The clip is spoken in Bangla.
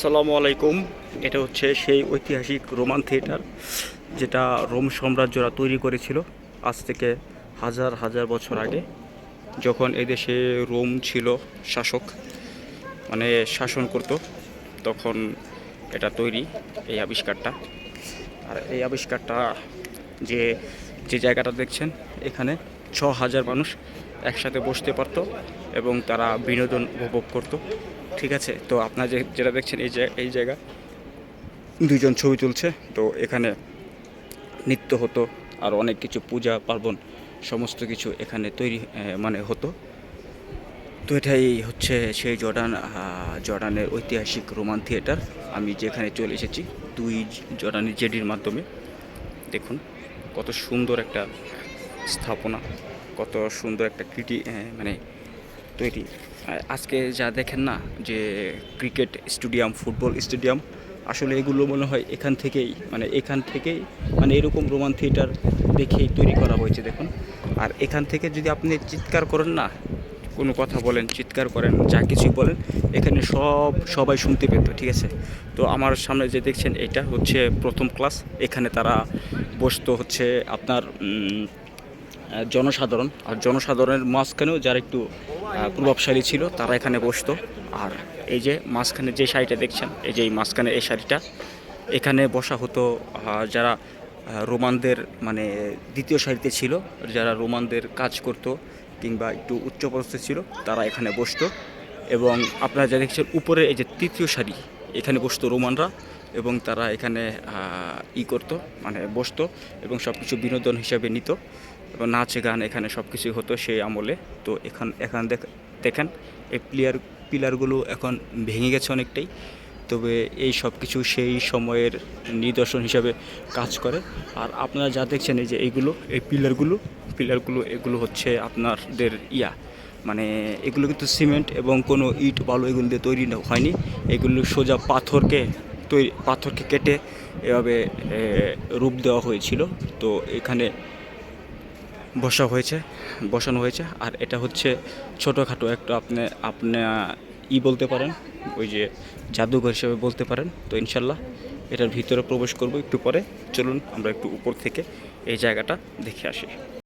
আসসালামু আলাইকুম। এটা হচ্ছে সেই ঐতিহাসিক রোমান থিয়েটার, যেটা রোম সাম্রাজ্যরা তৈরি করেছিল আজ থেকে হাজার হাজার বছর আগে, যখন এদেশে রোম ছিল শাসক মানে শাসন করত, তখন এটা তৈরি এই আবিষ্কারটা। আর এই আবিষ্কারটা যে যে জায়গাটা দেখছেন, এখানে ছ হাজার মানুষ একসাথে বসতে পারতো এবং তারা বিনোদন উপভোগ করতো। ঠিক আছে? তো আপনারা যে যেটা দেখছেন এই এই জায়গা দুইজন ছবি তুলছে। তো এখানে নৃত্য হতো আর অনেক কিছু পূজা পার্বণ সমস্ত কিছু এখানে তৈরি মানে হতো। তো এটাই হচ্ছে সেই জর্ডান জর্ডানের ঐতিহাসিক রোমান থিয়েটার। আমি যেখানে চলে এসেছি দুই জর্ডানের জেডির মাধ্যমে। দেখুন কত সুন্দর একটা স্থাপনা কত সুন্দর একটা আহ, মানে তৈরি। আজকে যা দেখেন না, যে ক্রিকেট স্টেডিয়াম, ফুটবল স্টেডিয়াম, আসলে এগুলো মনে হয় এখান থেকেই মানে এখান থেকেই মানে এরকম রোমান থিয়েটার দেখেই তৈরি করা হয়েছে, দেখুন। আর এখান থেকে যদি আপনি চিৎকার করেন না, কোনো কথা বলেন, চিৎকার করেন, যা কিছু বলেন, এখানে সব, সবাই শুনতে পেত, ঠিক আছে? তো আমার সামনে যে দেখছেন, এটা হচ্ছে প্রথম ক্লাস। এখানে তারা বসতো হচ্ছে আপনার জনসাধারণ। আর জনসাধারণের মাঝখানেও যারা একটু প্রভাবশালী ছিল, তারা এখানে বসতো। আর এই যে মাঝখানে যে শাড়িটা দেখছেন, এই যে এই মাঝখানে এই শাড়িটা, এখানে বসা হতো যারা রোমানদের মানে দ্বিতীয় সারিতে ছিল, যারা রোমানদের কাজ করত কিংবা একটু উচ্চপদস্থ ছিল, তারা এখানে বসতো। এবং আপনারা যা দেখছেন, উপরে এই যে তৃতীয় সারি, এখানে বসতো রোমানরা এবং তারা এখানে ই করতো মানে বসতো এবং সব কিছু বিনোদন হিসাবে নিত। এবং নাচ, গান এখানে সব কিছুই হতো সেই আমলে। তো এখান এখান দেখ- দেখেন, এই প্লেয়ার পিলারগুলো এখন ভেঙে গেছে অনেকটাই। তবে এই সব কিছু সেই সময়ের নিদর্শন হিসাবে কাজ করে। আর আপনারা যা দেখছেন এই যে এইগুলো, এই পিলারগুলো পিলারগুলো এগুলো হচ্ছে আপনাদের ইয়া। মানে এগুলো কিন্তু সিমেন্ট এবং কোনো ইট, বালু এগুলো দিয়ে তৈরি হয়নি। এগুলো সোজা পাথরকে তৈরি, পাথরকে কেটে এভাবে রূপ দেওয়া হয়েছিল। তো এখানে বসা হয়েছে, বসানো হয়েছে। আর এটা হচ্ছে ছোটোখাটো একটা আপনি আপনি ই বলতে পারেন, ওই যে জাদুঘর হিসেবে বলতে পারেন। তো ইনশাল্লাহ এটার ভিতরে প্রবেশ করব একটু পরে। চলুন, আমরা একটু উপর থেকে এই জায়গাটা দেখে আসি।